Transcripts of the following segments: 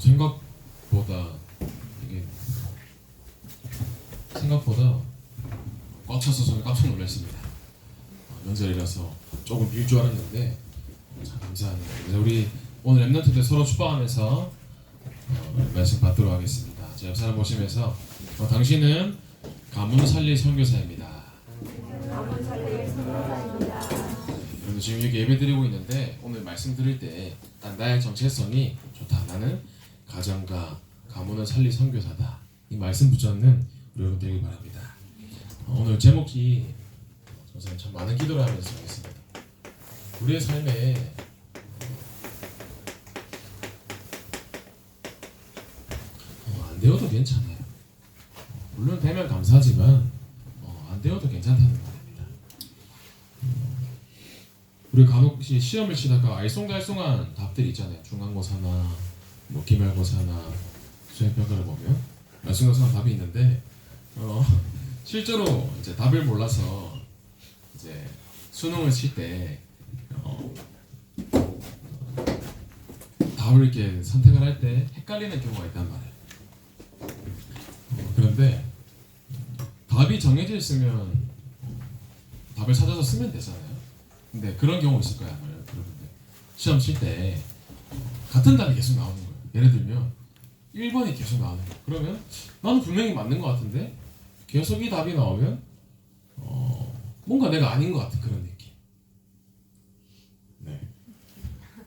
생각보다 이게 생각보다 꽉 차서 저는 깜짝 놀랐습니다. 어, 명절이라서 조금 빌줄 알았는데 참 감사하네요. 그래서 우리 오늘 랩런트들 서로 축복하면서 어, 말씀 받도록 하겠습니다. 제 옆 사람 보시면서 어, 당신은 가문 살릴 선교사입니다. 여러분 지금 여기 예배 드리고 있는데 오늘 말씀 들을 때딱 나의 정체성이 좋다. 나는 가정과 가문을 살릴 선교사다. 이 말씀 붙잡는 우리 여러분 되길 바랍니다. 어, 오늘 제목이 저는 참 많은 기도를 하면서 하겠습니다. 우리의 삶에 어, 안 되어도 괜찮아요. 어, 물론 되면 감사하지만 어, 안 되어도 괜찮다는 말입니다. 우리 간혹 시- 시험을 치다가 알쏭달쏭한 답들이 있잖아요. 중간고사나 뭐 기말고사나 수행평가를 보면 알쏭달쏭한 답이 있는데 어, 실제로 이제 답을 몰라서 이제 수능을 칠때 어, 답을 이렇게 선택을 할 때 헷갈리는 경우가 있단 말이에요. 어, 그런데 답이 정해져 있으면 어, 답을 찾아서 쓰면 되잖아요. 근데 그런 경우 있을 거야, 여러분들. 시험 칠 때 같은 답이 계속 나오는 거예요. 예를 들면 1번이 계속 거예요. 그러면 나는 분명히 맞는 것 같은데 계속 이 답이 나오면 어, 뭔가 내가 아닌 것 같은 그런 느낌. 네.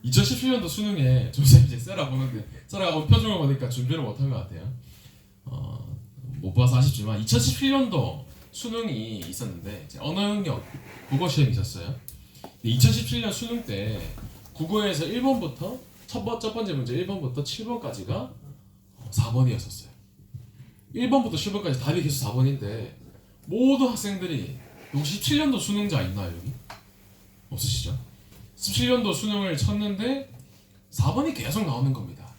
2017년도 수능에 조쌤 이제 셀라 보는데 셀라가 표정을 보니까 준비를 못한 것 같아요. 어, 못 봐서 아쉽지만 2017년도 수능이 있었는데 언어 능력 국어 시험이 있었어요. 2017년 수능 때 국어에서 1번부터 첫, 번, 첫 번째 문제 1번부터 7번까지가 4번이었었어요. 1번부터 7번까지 답이 계속 4번인데 모든 학생들이 혹시 17년도 수능자 있나요 여기? 없으시죠? 17년도 수능을 쳤는데 4번이 계속 나오는 겁니다.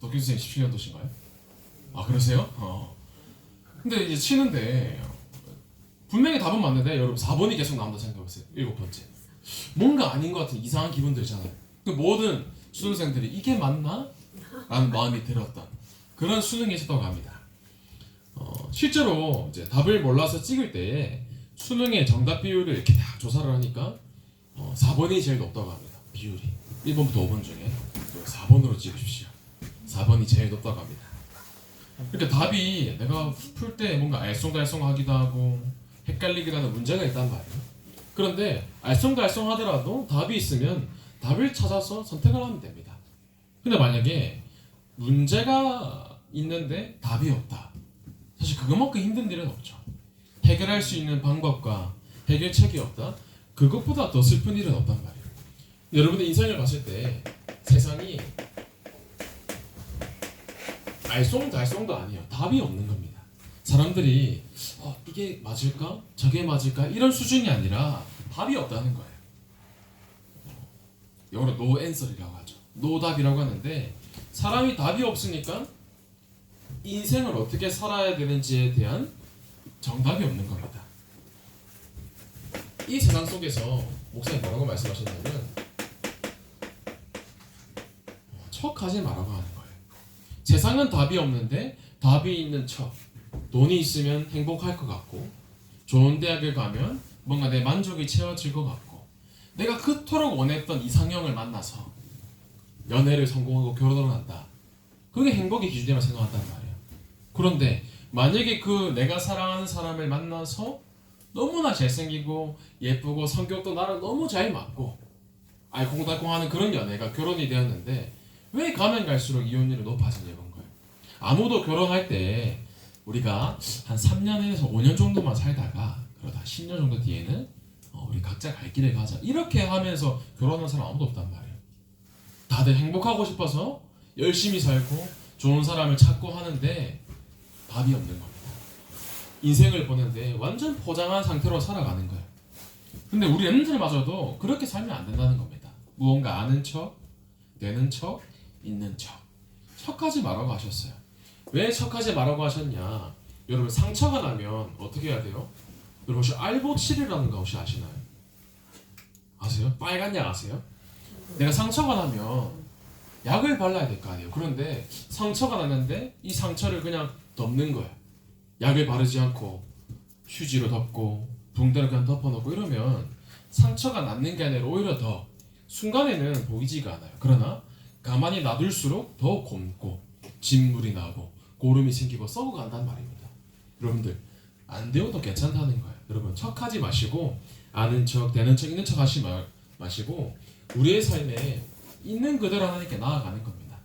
도쿄 선생님 17년도신가요? 아 그러세요? 어. 근데 이제 치는데 분명히 답은 맞는데 여러분 4번이 계속 나온다 생각해보세요. 일곱 번째. 뭔가 아닌 것 같은 이상한 기분 들잖아요. 그 모든 수능생들이 이게 맞나? 라는 마음이 들었던 그런 수능이 있었다고 합니다. 어, 실제로 이제 답을 몰라서 찍을 때에 수능의 정답 비율을 이렇게 딱 조사를 하니까 어, 4번이 제일 높다고 합니다. 비율이 1번부터 5번 중에 4번으로 찍으십시오. 4번이 제일 높다고 합니다. 그러니까 답이 내가 풀 때 뭔가 알쏭달쏭하기도 하고 헷갈리기도 하는 문제가 있단 말이에요. 그런데 알쏭달쏭하더라도 답이 있으면 답을 찾아서 선택을 하면 됩니다. 근데 만약에 문제가 있는데 답이 없다. 사실 그것만큼 힘든 일은 없죠. 해결할 수 있는 방법과 해결책이 없다. 그것보다 더 슬픈 일은 없단 말이에요. 여러분의 인생을 봤을 때 세상이 알쏭달쏭도 아니에요. 답이 없는 겁니다. 사람들이 어, 이게 맞을까? 저게 맞을까? 이런 수준이 아니라 답이 없다는 거예요. 어, 영어로 no answer이라고 하죠. no 답이라고 하는데 사람이 답이 없으니까 인생을 어떻게 살아야 되는지에 대한 정답이 없는 겁니다. 이 세상 속에서 목사님 뭐라고 말씀하셨냐면 척하지 말라고 하는 거예요. 세상은 답이 없는데 답이 있는 척. 돈이 있으면 행복할 것 같고 좋은 대학을 가면 뭔가 내 만족이 채워질 것 같고 내가 그토록 원했던 이상형을 만나서 연애를 성공하고 결혼을 한다. 그게 행복의 기준이라고 생각한단 말이에요. 그런데 만약에 그 내가 사랑하는 사람을 만나서 너무나 잘생기고 예쁘고 성격도 나랑 너무 잘 맞고 알콩달콩하는 그런 연애가 결혼이 되었는데 왜 가면 갈수록 이혼율이 높아지냐는 거예요. 아무도 결혼할 때 우리가 한 3년에서 5년 정도만 살다가 그러다 10년 정도 뒤에는 어, 우리 각자 갈 길을 가자 이렇게 하면서 결혼한 사람 아무도 없단 말이에요. 다들 행복하고 싶어서 열심히 살고 좋은 사람을 찾고 하는데 답이 없는 겁니다. 인생을 보는데 완전 포장한 상태로 살아가는 거예요. 근데 우리 엠들마저도 그렇게 살면 안 된다는 겁니다. 무언가 아는 척, 되는 척, 있는 척. 척하지 말라고 하셨어요. 왜 척하지 말라고 하셨냐? 여러분 상처가 나면 어떻게 해야 돼요? 여러분 혹시 알보칠이라는 거 혹시 아시나요? 아세요? 빨간 약 아세요? 내가 상처가 나면 약을 발라야 될 거 아니에요. 그런데 상처가 났는데 이 상처를 그냥 덮는 거야. 약을 바르지 않고 휴지로 덮고 붕대로 그냥 덮어놓고 이러면 상처가 낫는 게 아니라 오히려 더 순간에는 보이지가 않아요. 그러나 가만히 놔둘수록 더 곰고 진물이 나고 고름이 생기고 썩어간단 말입니다. 여러분들 안 되어도 괜찮다는 거예요. 여러분 척하지 마시고 아는 척, 되는 척, 있는 척 하지 마, 마시고 우리의 삶에 있는 그대로 하나님께 나아가는 겁니다.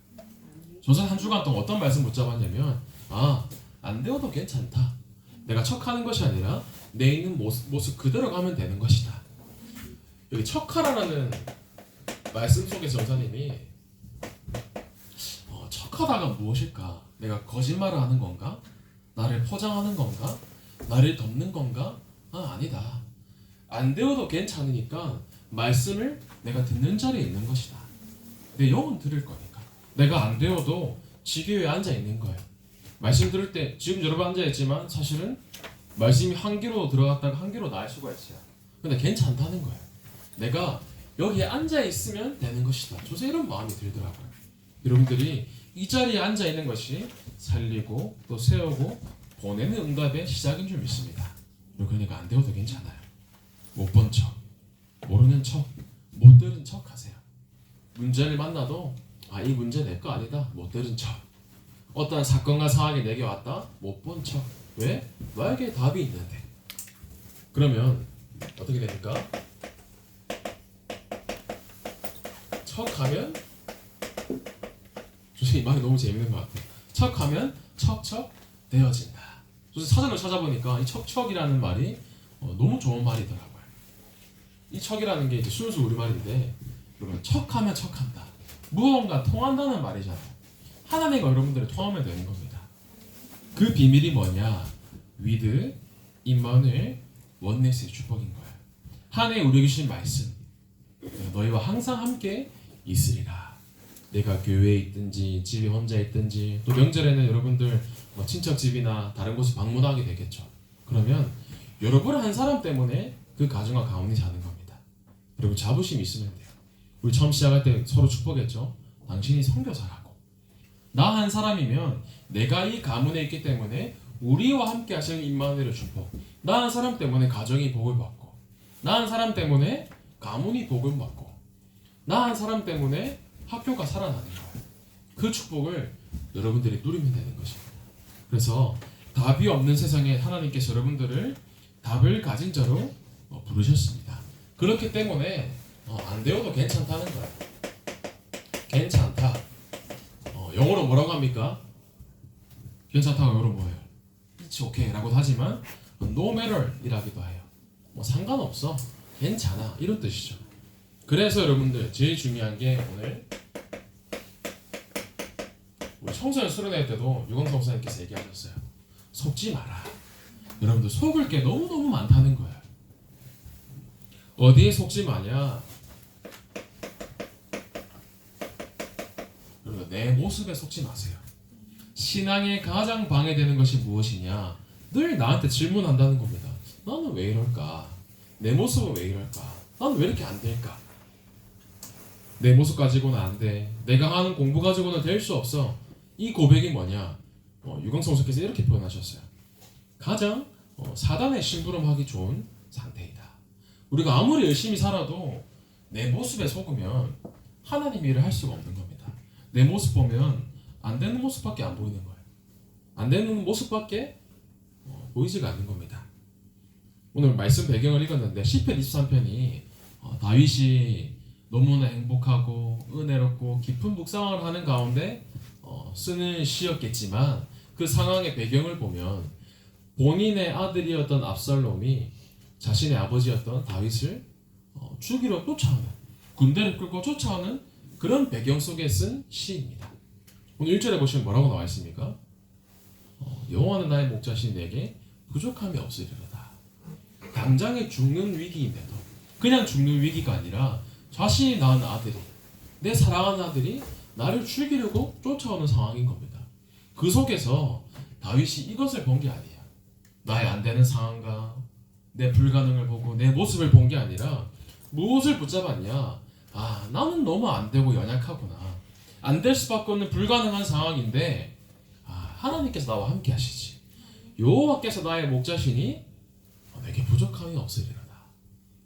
조선 한 주간 동안 어떤 말씀 붙잡았냐면 아, 안 되어도 괜찮다. 내가 척하는 것이 아니라 내 있는 모습, 모습 그대로 가면 되는 것이다. 여기 척하라는 말씀 속에 전사님이 어, 척하다가 무엇일까? 내가 거짓말을 하는 건가? 나를 포장하는 건가? 나를 덮는 건가? 아 아니다. 안 되어도 괜찮으니까 말씀을 내가 듣는 자리에 있는 것이다. 내 영은 들을 거니까. 내가 안 되어도 지교에 앉아 있는 거예요. 말씀 들을 때 지금 여러분 앉아 있지만 사실은 말씀이 한 개로 들어갔다가 한 개로 나갈 수가 있어요. 근데 괜찮다는 거예요. 내가 여기에 앉아 있으면 되는 것이다. 저서 이런 마음이 들더라고요. 여러분들이 이 자리에 앉아 있는 것이 살리고 또 세우고 보내는 응답의 시작인 줄 믿습니다. 그러니까 안 되어도 괜찮아요. 못 본 척, 모르는 척, 못 들은 척 하세요. 문제를 만나도 아 이 문제 내 거 아니다. 못 들은 척. 어떠한 사건과 상황이 내게 왔다. 못 본 척. 왜? 나에게 답이 있는데. 그러면 어떻게 됩니까? 척하면 선생님 말이 너무 재밌는 것 같아요. 척하면 척척 되어진다. 그래서 사전을 찾아보니까 이 척척이라는 말이 어, 너무 좋은 말이더라고요. 이 척이라는 게 이제 순수 우리말인데 여러분 척하면 척한다. 무언가 통한다는 말이잖아요. 하나님과 여러분들이 통하면 되는 겁니다. 그 비밀이 뭐냐? 위드, 임마누엘, 원네스의 축복인 거예요. 한해 우리에게 주신 말씀. 너희와 항상 함께 있으리라. 내가 교회에 있든지 집에 혼자 있든지 또 명절에는 여러분들 뭐 친척 집이나 다른 곳을 방문하게 되겠죠. 그러면 여러분 한 사람 때문에 그 가정과 가문이 사는 겁니다. 여러분 자부심 있으면 돼요. 우리 처음 시작할 때 서로 축복했죠. 당신이 선교사라고. 나 한 사람이면 내가 이 가문에 있기 때문에 우리와 함께 하시는 임마누엘의 축복. 나 한 사람 때문에 가정이 복을 받고, 나 한 사람 때문에 가문이 복을 받고, 나 한 사람 때문에 학교가 살아나는 거예요. 그 축복을 여러분들이 누리면 되는 것입니다. 그래서 답이 없는 세상에 하나님께서 여러분들을 답을 가진 자로 어, 부르셨습니다. 그렇기 때문에 어, 안 되어도 괜찮다는 거예요. 괜찮다. 어, 영어로 뭐라고 합니까? 괜찮다고 영어로 뭐예요? It's okay라고도 하지만 no matter이라기도 해요. 뭐 상관없어. 괜찮아. 이런 뜻이죠. 그래서 여러분들 제일 중요한 게 오늘 청소년 수련회 때도 유광성 목사님께서 얘기하셨어요. 속지 마라. 여러분들 속을 게 너무너무 많다는 거예요. 어디에 속지 마냐? 여러분 내 모습에 속지 마세요. 신앙에 가장 방해되는 것이 무엇이냐? 늘 나한테 질문한다는 겁니다. 나는 왜 이럴까? 내 모습은 왜 이럴까? 나는 왜 이렇게 안 될까? 내 모습 가지고는 안 돼. 내가 하는 공부 가지고는 될 수 없어. 이 고백이 뭐냐? 어, 유광성 선생께서 이렇게 표현하셨어요. 가장 어, 사단의 심부름하기 좋은 상태이다. 우리가 아무리 열심히 살아도 내 모습에 속으면 하나님 일을 할 수가 없는 겁니다. 내 모습 보면 안 되는 모습밖에 안 보이는 거예요. 안 되는 모습밖에 어, 보이지가 않는 겁니다. 오늘 말씀 배경을 읽었는데 시편 23편이 어, 다윗이 너무나 행복하고 은혜롭고 깊은 묵상을 하는 가운데 어, 쓰는 시였겠지만 그 상황의 배경을 보면 본인의 아들이었던 압살롬이 자신의 아버지였던 다윗을 어, 죽이러 쫓아오는 군대를 끌고 쫓아오는 그런 배경 속에 쓴 시입니다. 오늘 1절에 보시면 뭐라고 나와 있습니까? 어, 여호와는 나의 목자신 내게 부족함이 없으리로다. 당장에 죽는 위기인데도 그냥 죽는 위기가 아니라 자신이 낳은 아들이 내 사랑하는 아들이 나를 죽이려고 쫓아오는 상황인 겁니다. 그 속에서 다윗이 이것을 본 게 아니야. 나의 안 되는 상황과 내 불가능을 보고 내 모습을 본 게 아니라 무엇을 붙잡았냐? 아, 나는 너무 안 되고 연약하구나. 안 될 수밖에 없는 불가능한 상황인데 아, 하나님께서 나와 함께 하시지. 여호와께서 나의 목자시니 어, 내게 부족함이 없으리로다.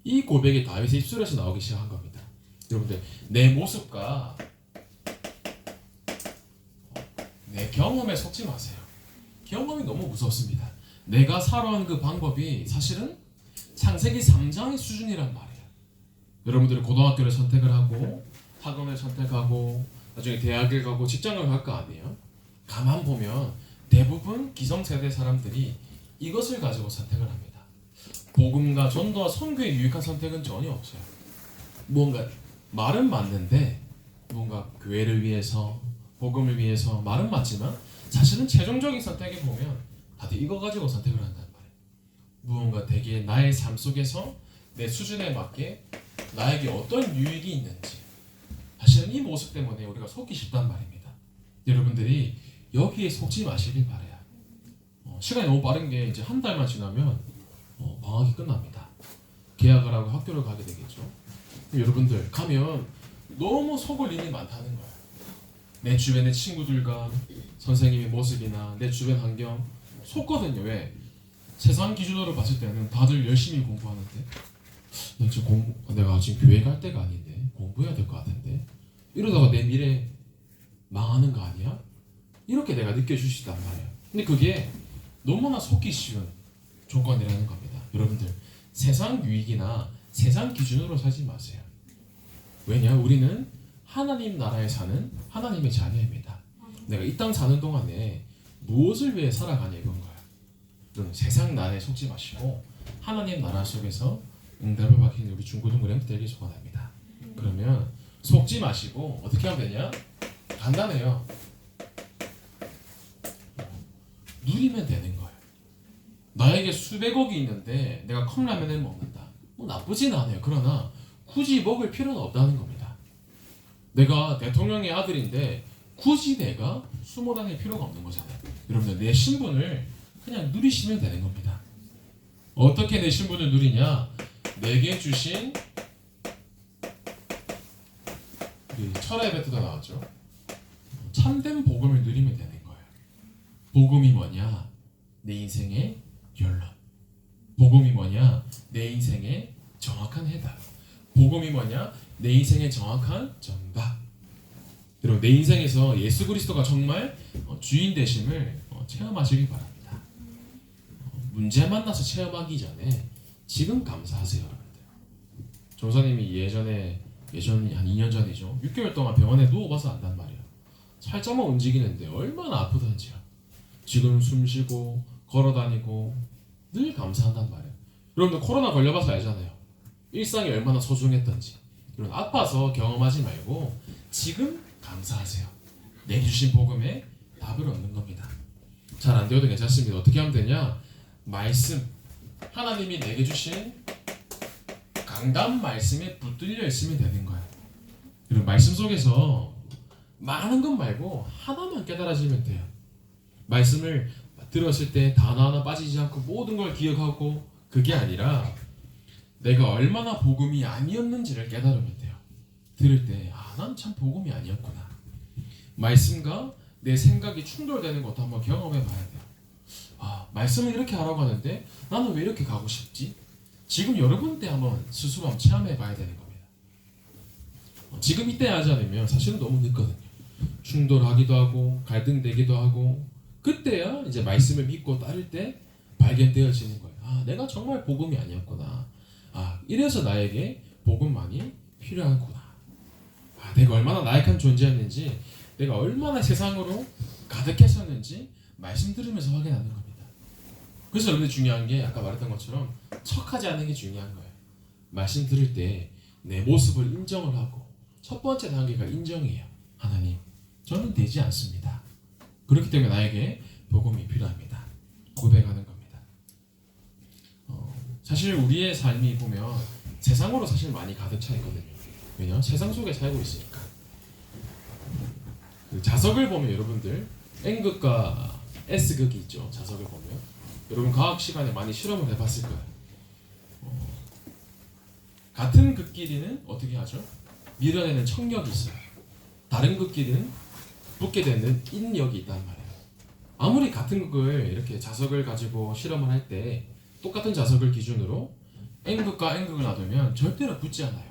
이 고백이 다윗의 입술에서 나오기 시작한 겁니다. 여러분들 내 모습과 내 경험에 속지 마세요. 경험이 너무 무섭습니다. 내가 살아온 그 방법이 사실은 창세기 3장의 수준이란 말이에요. 여러분들이 고등학교를 선택을 하고 학원을 선택하고 나중에 대학을 가고 직장을 갈 거 아니에요. 가만 보면 대부분 기성세대 사람들이 이것을 가지고 선택을 합니다. 복음과 전도와 선교에 유익한 선택은 전혀 없어요. 뭔가 말은 맞는데 뭔가 교회를 위해서 복음을 위해서 말은 맞지만 사실은 최종적인 선택에 보면 다들 이거 가지고 선택을 한단 말이에요. 무언가 되게 나의 삶 속에서 내 수준에 맞게 나에게 어떤 유익이 있는지 사실은 이 모습 때문에 우리가 속기 쉽단 말입니다. 여러분들이 여기에 속지 마시길 바래요. 어, 시간이 너무 빠른 게 이제 한 달만 지나면 어, 방학이 끝납니다. 계약을 하고 학교를 가게 되겠죠. 여러분들 가면 너무 속을 일이 많다는 거예요. 내 주변의 친구들과 선생님의 모습이나 내 주변 환경 속거든요. 왜? 세상 기준으로 봤을 때는 다들 열심히 공부하는데 나 지금 공부, 내가 지금 교회 갈 때가 아닌데 공부해야 될 것 같은데 이러다가 내 미래 망하는 거 아니야? 이렇게 내가 느껴주시단 말이에요. 근데 그게 너무나 속기 쉬운 조건이라는 겁니다. 여러분들 세상 유익이나 세상 기준으로 살지 마세요. 왜냐? 우리는 하나님 나라에 사는 하나님의 자녀입니다. 내가 이 땅 사는 동안에 무엇을 위해 살아가냐 이건 거야. 여러분 세상 나라에 속지 마시고 하나님 나라 속에서 응답을 받기는 우리 중고등부 랭크 되길 소원합니다. 그러면 속지 마시고 어떻게 하면 되냐? 간단해요. 누리면 되는 거예요. 나에게 수백억이 있는데 내가 컵라면을 먹는다. 뭐 나쁘진 않아요. 그러나 굳이 먹을 필요는 없다는 겁니다. 내가 대통령의 아들인데 굳이 내가 숨어 다닐 필요가 없는 거잖아요. 여러분들 내 신분을 그냥 누리시면 되는 겁니다. 어떻게 내 신분을 누리냐? 내게 주신 그 철의 베트가 나왔죠. 참된 복음을 누리면 되는 거예요. 복음이 뭐냐? 내 인생의 결론. 복음이 뭐냐? 내 인생의 정확한 해답. 복음이 뭐냐? 내 인생의 정확한 정답. 여러분 내 인생에서 예수 그리스도가 정말 어, 주인 되심을 어, 체험하시길 바랍니다. 어, 문제 만나서 체험하기 전에 지금 감사하세요, 여러분들. 조사님이 예전에 예전 한 2년 전이죠. 6개월 동안 병원에 누워봐서 안단 말이에요. 살짝만 움직이는데 얼마나 아프던지요. 지금 숨 쉬고 걸어 다니고 늘 감사한단 말이에요. 여러분들 코로나 걸려봐서 알잖아요. 일상이 얼마나 소중했던지. 이런 아파서 경험하지 말고 지금 감사하세요. 내주신 복음에 답을 얻는 겁니다. 잘 안 되어도 괜찮습니다. 어떻게 하면 되냐? 말씀. 하나님이 내게 주신 강단 말씀에 붙들려 있으면 되는 거야. 그리고 말씀 속에서 많은 것 말고 하나만 깨달아지면 돼요. 말씀을 들었을 때 단어 하나 빠지지 않고 모든 걸 기억하고 그게 아니라 내가 얼마나 복음이 아니었는지를 깨달으면 돼요. 들을 때, 아, 난 참 복음이 아니었구나. 말씀과 내 생각이 충돌되는 것도 한번 경험해 봐야 돼요. 아, 말씀을 이렇게 하라고 하는데 나는 왜 이렇게 가고 싶지? 지금 여러분 때 한번 스스로 한번 체험해 봐야 되는 겁니다. 어, 지금 이때 하지 않으면 사실은 너무 늦거든요. 충돌하기도 하고 갈등되기도 하고 그때야 이제 말씀을 믿고 따를 때 발견되어지는 거예요. 아, 내가 정말 복음이 아니었구나. 아, 이래서 나에게 복음만이 필요하구나. 아, 내가 얼마나 나약한 존재였는지, 내가 얼마나 세상으로 가득했었는지 말씀 들으면서 확인하는 겁니다. 그래서 여러분들 중요한 게 아까 말했던 것처럼 척하지 않는 게 중요한 거예요. 말씀 들을 때 내 모습을 인정을 하고 첫 번째 단계가 인정이에요. 하나님, 저는 되지 않습니다. 그렇기 때문에 나에게 복음이 필요합니다. 고백하는 사실 우리의 삶이 보면 세상으로 사실 많이 가득 차 있거든요. 왜냐? 세상 속에 살고 있으니까. 그 자석을 보면 여러분들 N극과 S극이 있죠. 자석을 보면 여러분 과학 시간에 많이 실험을 해봤을 거예요. 어, 같은 극 길이는 어떻게 하죠? 밀어내는 청력이 있어요. 다른 극끼리는 붙게 되는 인력이 있단 말이에요. 아무리 같은 극을 이렇게 자석을 가지고 실험을 할 때 똑같은 자석을 기준으로 N극과 N극을 놔두면 절대로 붙지 않아요.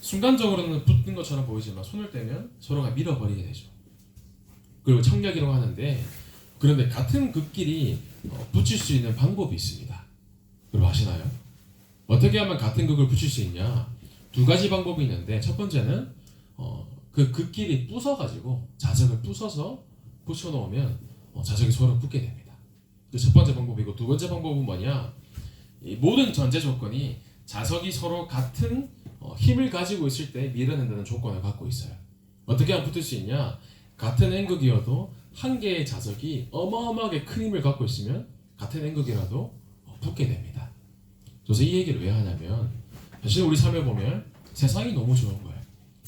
순간적으로는 붙는 것처럼 보이지만 손을 떼면 서로가 밀어버리게 되죠. 그리고 청력이라고 하는데 그런데 같은 극끼리 어, 붙일 수 있는 방법이 있습니다. 여러분 아시나요? 어떻게 하면 같은 극을 붙일 수 있냐? 두 가지 방법이 있는데 첫 번째는 어, 그 극끼리 부숴가지고 자석을 부숴서 붙여놓으면 어, 자석이 서로 붙게 됩니다. 그첫 번째 방법이고 두 번째 방법은 뭐냐? 이 모든 전제 조건이 자석이 서로 같은 어, 힘을 가지고 있을 때 밀어낸다는 조건을 갖고 있어요. 어떻게 하면 붙을 수 있냐? 같은 N극이어도 한 개의 자석이 어마어마하게 큰 힘을 갖고 있으면 같은 N극이라도 어, 붙게 됩니다. 그래서 이 얘기를 왜 하냐면 사실 우리 삶을 보면 세상이 너무 좋은 거예요.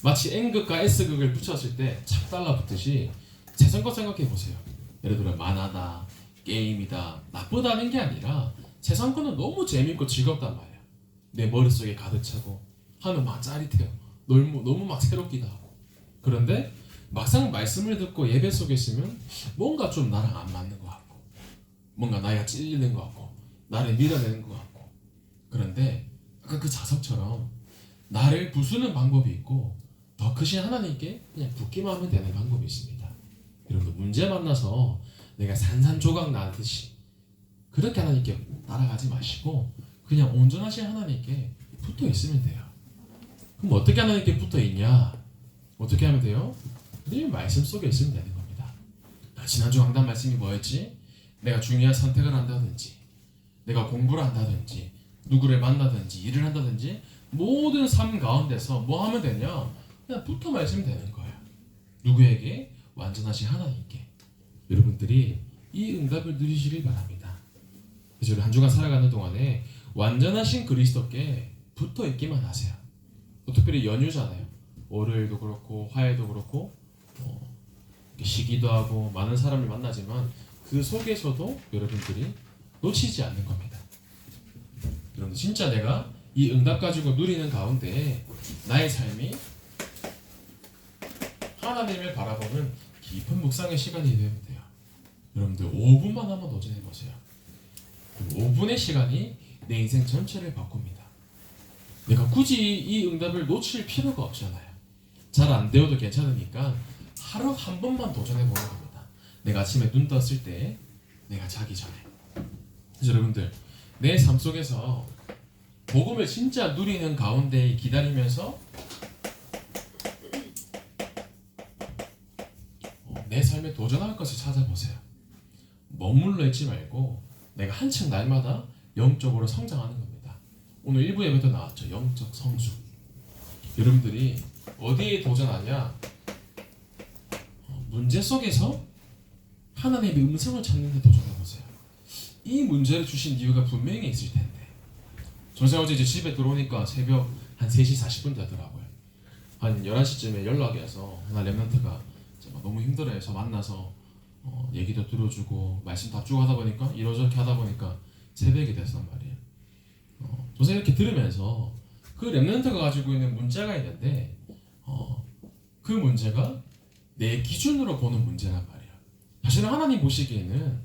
마치 N극과 S극을 붙였을 때 착 달라붙듯이 세상 것 생각해 보세요. 예를 들어 만화다, 게임이다, 나쁘다는 게 아니라 세상 거는 너무 재밌고 즐겁단 말이야. 내 머릿속에 가득 차고 하면 막 짜릿해요. 너무, 너무 막 새롭기도 하고. 그런데 막상 말씀을 듣고 예배 속에 있으면 뭔가 좀 나랑 안 맞는 것 같고 뭔가 나이가 찔리는 것 같고 나를 밀어내는 것 같고 그런데 아까 그 자석처럼 나를 부수는 방법이 있고 더 크신 하나님께 그냥 붙기만 하면 되는 방법이 있습니다. 여러분 문제 만나서 내가 산산조각 나듯이 그렇게 하나님께 따라가지 마시고 그냥 온전하신 하나님께 붙어 있으면 돼요. 그럼 어떻게 하나님께 붙어 있냐? 어떻게 하면 돼요? 늘 말씀 속에 있으면 되는 겁니다. 아, 지난주 강단 말씀이 뭐였지? 내가 중요한 선택을 한다든지, 내가 공부를 한다든지, 누구를 만나든지, 일을 한다든지, 모든 삶 가운데서 뭐 하면 되냐? 그냥 붙어 말씀 되는 거예요. 누구에게? 완전하신 하나님께. 여러분들이 이 응답을 누리시길 바랍니다. 그래서 한 주간 살아가는 동안에 완전하신 그리스도께 붙어 있기만 하세요. 또 특별히 연휴잖아요. 월요일도 그렇고 화요일도 그렇고 어, 쉬기도 하고 많은 사람을 만나지만 그 속에서도 여러분들이 놓치지 않는 겁니다. 여러분 진짜 내가 이 응답 가지고 누리는 가운데 나의 삶이 하나님을 바라보는 깊은 묵상의 시간이 되면 돼요. 여러분들 5분만 한번 도전해 보세요. 5분의 시간이 내 인생 전체를 바꿉니다. 내가 굳이 이 응답을 놓칠 필요가 없잖아요. 잘 안 되어도 괜찮으니까 하루 한 번만 도전해 보는 겁니다. 내가 아침에 눈 떴을 때, 내가 자기 전에. 여러분들 내 삶 속에서 복음을 진짜 누리는 가운데 기다리면서 어, 내 삶에 도전할 것을 찾아보세요. 머물러 있지 말고 내가 한층 날마다 영적으로 성장하는 겁니다. 오늘 일부 예배도 나왔죠. 영적 성숙. 여러분들이 어디에 도전하냐? 어, 문제 속에서 하나님의 음성을 찾는 데 도전해 보세요. 이 문제를 주신 이유가 분명히 있을 텐데. 저새 어제 이제 집에 들어오니까 새벽 한 3시 40분 되더라고요. 한 11시쯤에 연락이 와서 하나 랩런트가 너무 힘들어해서 만나서 어, 얘기도 들어주고 말씀 답주고 하다 보니까 이러저렇게 하다 보니까 새벽이 됐단 말이에요. 어, 저새 이렇게 들으면서 그 랩런트가 가지고 있는 문제가 있는데 어, 그 문제가 내 기준으로 보는 문제란 말이야. 사실은 하나님 보시기에는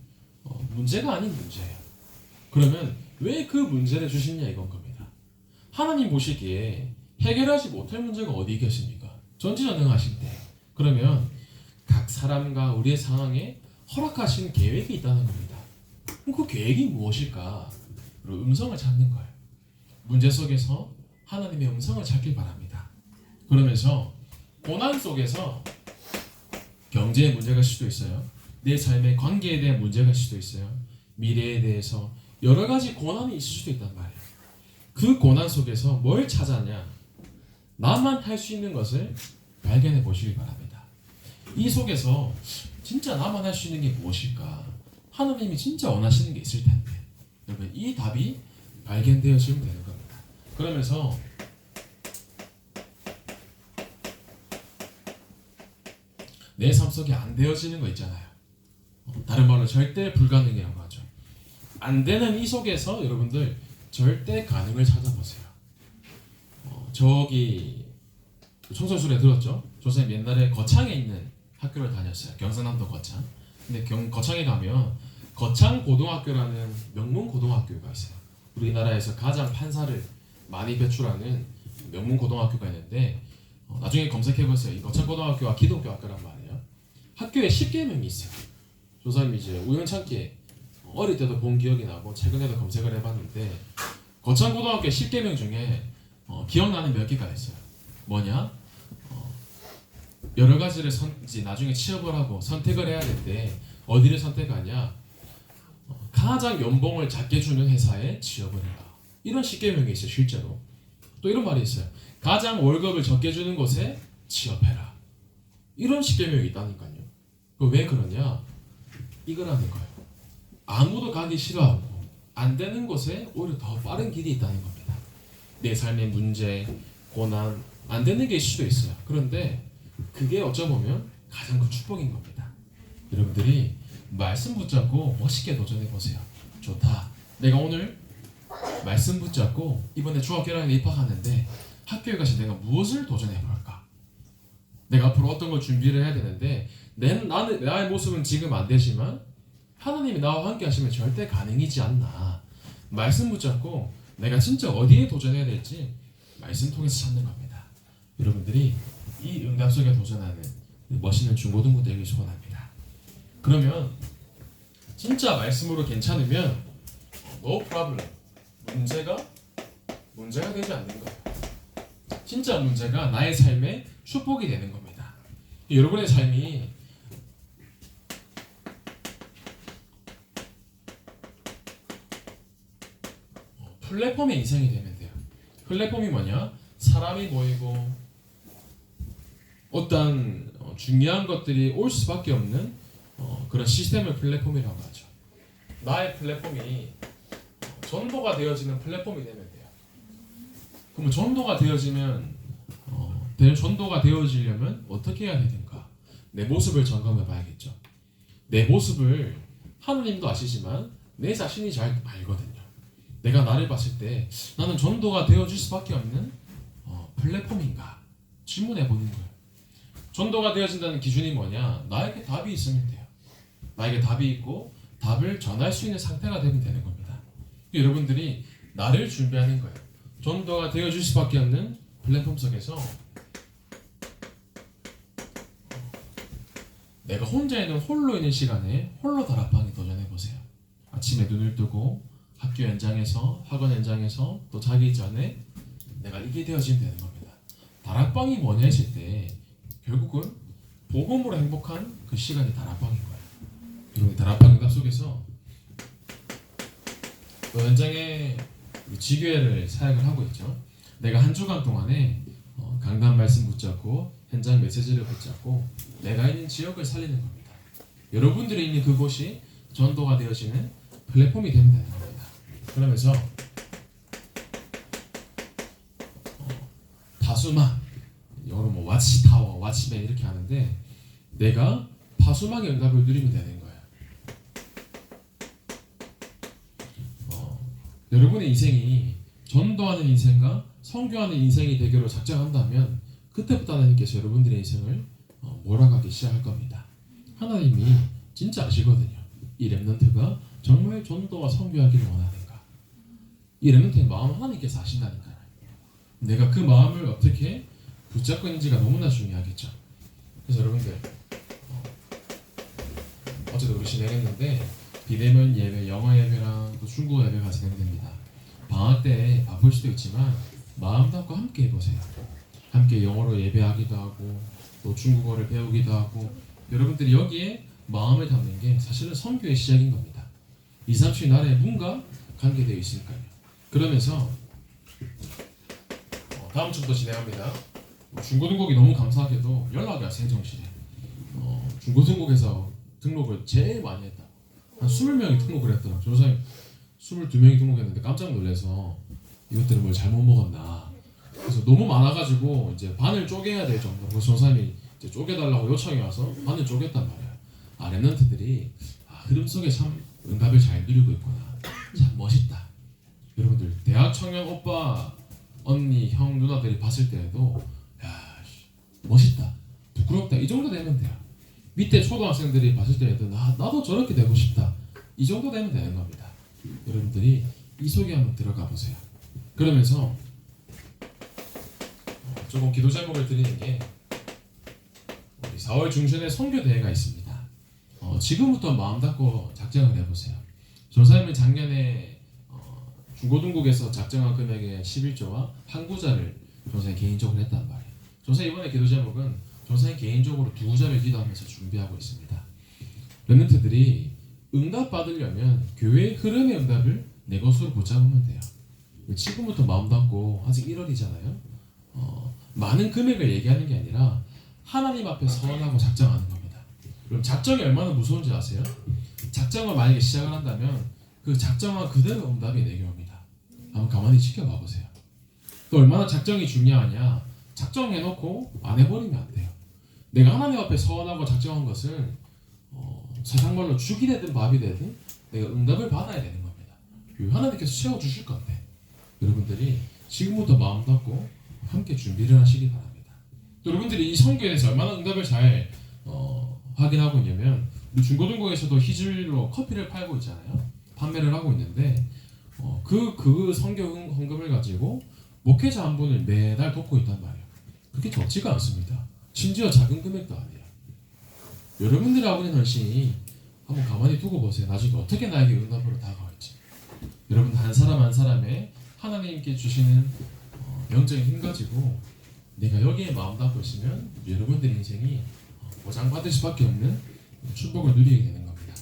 어, 문제가 아닌 문제예요. 그러면 왜 그 문제를 주시냐 이건 겁니다. 하나님 보시기에 해결하지 못할 문제가 어디 계십니까? 전지전능하실 때. 그러면 각 사람과 우리의 상황에 허락하신 계획이 있다는 겁니다. 그 계획이 무엇일까? 그리고 음성을 찾는 거예요. 문제 속에서 하나님의 음성을 찾길 바랍니다. 그러면서 고난 속에서 경제의 문제가 수도 있어요. 내 삶의 관계에 대한 문제가 수도 있어요. 미래에 대해서 여러 가지 고난이 있을 수도 있단 말이에요. 그 고난 속에서 뭘 찾았냐? 나만 할 수 있는 것을 발견해 보시기 바랍니다. 이 속에서 진짜 나만 할 수 있는 게 무엇일까? 하나님이 진짜 원하시는 게 있을 텐데. 여러분, 이 답이 발견되어지면 되는 겁니다. 그러면서 내 삶 속에 안 되어지는 거 있잖아요. 어, 다른 말로 절대 불가능이라고 하죠. 안 되는 이 속에서 여러분들 절대 가능을 찾아보세요. 어, 저기 청소술에 들었죠? 조선님 옛날에 거창에 있는 학교를 다녔어요. 경상남도 거창. 근데 경, 거창에 가면 거창 고등학교라는 명문 고등학교가 있어요. 우리나라에서 가장 판사를 많이 배출하는 명문 고등학교가 있는데 어, 나중에 검색해보세요. 이 거창 고등학교와 기독교 학교란 말이에요. 학교에 10개명이 있어요. 조사님이 이제 우연찮게 어릴 때도 본 기억이 나고 최근에도 검색을 해봤는데 거창 고등학교 10개명 중에 어, 기억나는 몇 개가 있어요. 뭐냐? 어, 여러 가지를 선, 이제 나중에 취업을 하고 선택을 해야 될 때 어디를 선택하냐? 어, 가장 연봉을 작게 주는 회사에 취업을 해라. 이런 10개명이 있어요, 실제로. 또 이런 말이 있어요. 가장 월급을 적게 주는 곳에 취업해라. 이런 10개명이 있다니까요. 그왜 그러냐? 이거라는 거예요. 아무도 가기 싫어하고 안 되는 곳에 오히려 더 빠른 길이 있다는 겁니다. 내 삶의 문제, 고난, 안 되는 게 있을 수도 있어요. 그런데 그게 어쩌보면 가장 큰 축복인 겁니다. 여러분들이 말씀 붙잡고 멋있게 도전해 보세요. 좋다. 내가 오늘 말씀 붙잡고 이번에 중학교 1학년에 입학하는데 학교에 가서 내가 무엇을 도전해 볼까? 내가 앞으로 어떤 걸 준비를 해야 되는데 내, 나는, 나의 모습은 지금 안 되지만 하나님이 나와 함께 하시면 절대 가능이지 않나. 말씀 붙잡고 내가 진짜 어디에 도전해야 될지 말씀 통해서 찾는 겁니다. 여러분들이 이 응답 속에 도전하는 멋있는 중고등부 되길 소원합니다. 그러면 진짜 말씀으로 괜찮으면 no problem. 문제가 문제가 되지 않는 거예요. 진짜 문제가 나의 삶의 축복이 되는 겁니다. 여러분의 삶이 어, 플랫폼의 인생이 되면 돼요. 플랫폼이 뭐냐? 사람이 모이고 어떤 어, 중요한 것들이 올 수밖에 없는 어, 그런 시스템을 플랫폼이라고 하죠. 나의 플랫폼이 어, 전도가 되어지는 플랫폼이 되면 돼요. 그러면 전도가 되어지면 어, 되- 전도가 되어지려면 어떻게 해야 되는가? 내 모습을 점검해 봐야겠죠. 내 모습을 하느님도 아시지만 내 자신이 잘 알거든요. 내가 나를 봤을 때 나는 전도가 되어질 수밖에 없는 어, 플랫폼인가? 질문해 보는 거예요. 전도가 되어진다는 기준이 뭐냐? 나에게 답이 있으면 돼요. 나에게 답이 있고 답을 전할 수 있는 상태가 되면 되는 겁니다. 여러분들이 나를 준비하는 거예요. 전도가 되어줄 수밖에 없는 플랫폼 속에서 내가 혼자 있는 홀로 있는 시간에 홀로 다락방에 도전해 보세요. 아침에 눈을 뜨고 학교 현장에서 학원 현장에서 또 자기 전에 내가 이게 되어지면 되는 겁니다. 다락방이 뭐냐 했을 때 결국은 복음으로 행복한 그 시간이 다락방인 거예요. 여러분 다락방 응답 속에서 또 현장에 우리 지교회를 사역을 하고 있죠. 내가 한 주간 동안에 어, 강단 말씀 붙잡고 현장 메시지를 붙잡고 내가 있는 지역을 살리는 겁니다. 여러분들이 있는 그곳이 전도가 되어지는 플랫폼이 겁니다. 그러면서 어, 다수막 영어로 뭐 와치타워, 와치맨 이렇게 하는데 내가 파수막의 응답을 누리면 되는 거예요. 어, 여러분의 인생이 전도하는 인생과 성교하는 인생이 되기로 작정한다면 그때부터 하나님께서 여러분들의 인생을 어, 몰아가기 시작할 겁니다. 하나님이 진짜 아시거든요. 이 렘넌트가 정말 전도와 성교하기를 원하는가. 이 렘넌트의 마음 하나님께서 아신다니까요. 내가 그 마음을 어떻게 붙잡고 있는지가 너무나 중요하겠죠. 그래서 여러분들 어, 어제도 우리 진행했는데 비대면 예배, 영어 예배랑 또 중국어 예배가 진행됩니다. 방학 때 바쁠 수도 있지만 마음 담고 함께 해보세요. 함께 영어로 예배하기도 하고 또 중국어를 배우기도 하고 여러분들이 여기에 마음을 담는 게 사실은 선교의 시작인 겁니다. 2, 3, 7 나라에 문과 관계되어 있으니까요. 그러면서 어, 다음 주부터 진행합니다. 뭐 중고등국이 너무 감사하게도 연락이 왔어요 정실에. 어, 중고등국에서 등록을 제일 많이 했다. 한 20명이 등록을 했더라고요. 조사님 22명이 등록했는데 깜짝 놀라서 이것들은 뭘 잘못 먹었나. 그래서 너무 많아가지고 이제 반을 쪼개야 될 정도. 그래서 조사님이 이제 쪼개달라고 요청이 와서 반을 쪼갰단 말이야. 아 랩런트들이 아, 흐름 속에 참 응답을 잘 누리고 있구나. 참 멋있다. 여러분들 대학 청년 오빠 언니 형 누나들이 봤을 때에도 멋있다. 부끄럽다 이 정도 되면 돼요. 밑에 초등학생들이 봤을 때도 나 나도 저렇게 되고 싶다 이 정도 되면 되는 겁니다. 여러분들이 이 속에 한번 들어가 보세요. 그러면서 어, 조금 기도 제목을 드리는 게 우리 4월 중순에 선교 대회가 있습니다. 어, 지금부터 마음 닫고 작정을 해보세요. 조사님은 작년에 어, 중고등국에서 작정한 금액의 11조와 항구자를 조사님 개인적으로 했단 말이에요. 조사 이번에 기도 제목은 조사님 개인적으로 두 구절을 기도하면서 준비하고 있습니다. 렘넌트들이 응답 받으려면 교회의 흐름의 응답을 내 것으로 붙잡으면 돼요. 지금부터 마음 닫고 아직 1월이잖아요. 어, 많은 금액을 얘기하는 게 아니라 하나님 앞에 서원하고 작정하는 겁니다. 그럼 작정이 얼마나 무서운지 아세요? 작정을 만약에 시작을 한다면 그 작정한 그대로 응답이 내게 옵니다. 한번 가만히 지켜봐 보세요. 또 얼마나 작정이 중요하냐? 작정해놓고 안 해버리면 안 돼요. 내가 하나님 앞에 서원하고 작정한 것을 어, 세상 말로 죽이 되든 밥이 되든 내가 응답을 받아야 되는 겁니다. 그 하나님께서 채워 주실 건데 여러분들이 지금부터 마음 닫고 함께 준비를 하시기 바랍니다. 또 여러분들이 이 성경에서 얼마나 응답을 잘 어, 확인하고 있냐면 우리 중고등국에서도 희질로 커피를 팔고 있잖아요. 판매를 하고 있는데 어, 그, 그 성경 헌금을 가지고 목회자 한 분을 매달 돕고 있단 말이에요. 그렇게 적지가 않습니다. 심지어 작은 금액도 아니에요. 여러분들이 하고 있는 헌신이 한번 가만히 두고 보세요. 나중에 어떻게 나에게 응답으로 다가올지. 여러분 한 사람 한 사람의 하나님께 주시는 어, 영적인 힘 가지고 내가 여기에 마음 닫고 있으면 여러분들 인생이 어, 보장받을 수밖에 없는 축복을 누리게 되는 겁니다.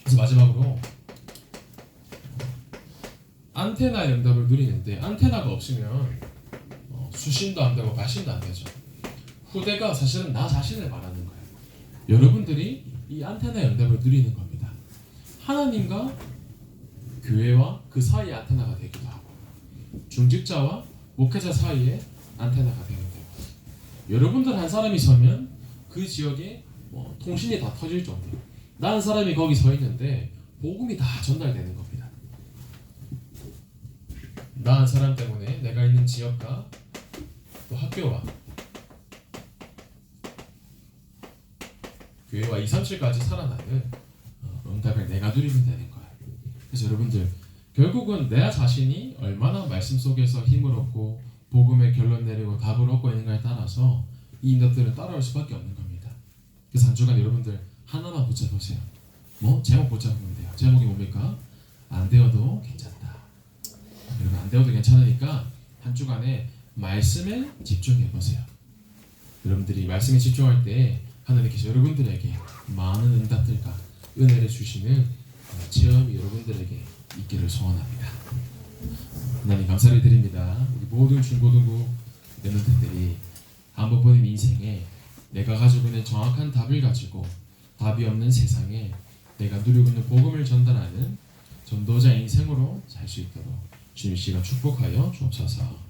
그래서 마지막으로 어, 안테나 응답을 누리는데 안테나가 없으면 어, 수신도 안 되고 발신도 안 되죠. 후대가 사실은 나 자신을 말하는 거예요. 여러분들이 이 안테나 응답을 누리는 겁니다. 하나님과 교회와 그 사이의 안테나가 되기도 하고 중직자와 목회자 사이에 안테나가 되는 거예요. 여러분들 한 사람이 서면 그 지역에 뭐 통신이 다 터질 정도로 나한 사람이 거기 서 있는데 복음이 다 전달되는 겁니다. 나 한 사람 때문에 내가 있는 지역과 또 학교 와 교회와 2, 3, 7까지 살아나는 어, 응답을 내가 누리면 되는 거예요. 그래서 여러분들 결국은 내 자신이 얼마나 말씀 속에서 힘을 얻고 복음의 결론 내리고 답을 얻고 있는가에 따라서 이 응답들은 따라올 수밖에 없는 겁니다. 그래서 한 주간 여러분들 하나만 붙잡으세요. 뭐 제목 붙잡으면 돼요. 제목이 뭡니까? 안 되어도 괜찮다. 여러분 안 되어도 괜찮으니까 한 주간에 말씀에 집중해 보세요. 여러분들이 말씀에 집중할 때 하나님께서 여러분들에게 많은 응답들과 은혜를 주시는 어, 체험이 여러분들에게 있기를 소원합니다. 하나님 감사를 드립니다. 우리 모든 중고등부 랩런트들이 한 번 보는 인생에 내가 가지고 있는 정확한 답을 가지고 답이 없는 세상에 내가 누리고 있는 복음을 전달하는 전도자 인생으로 살 수 있도록 주님 씨가 축복하여 주옵소서.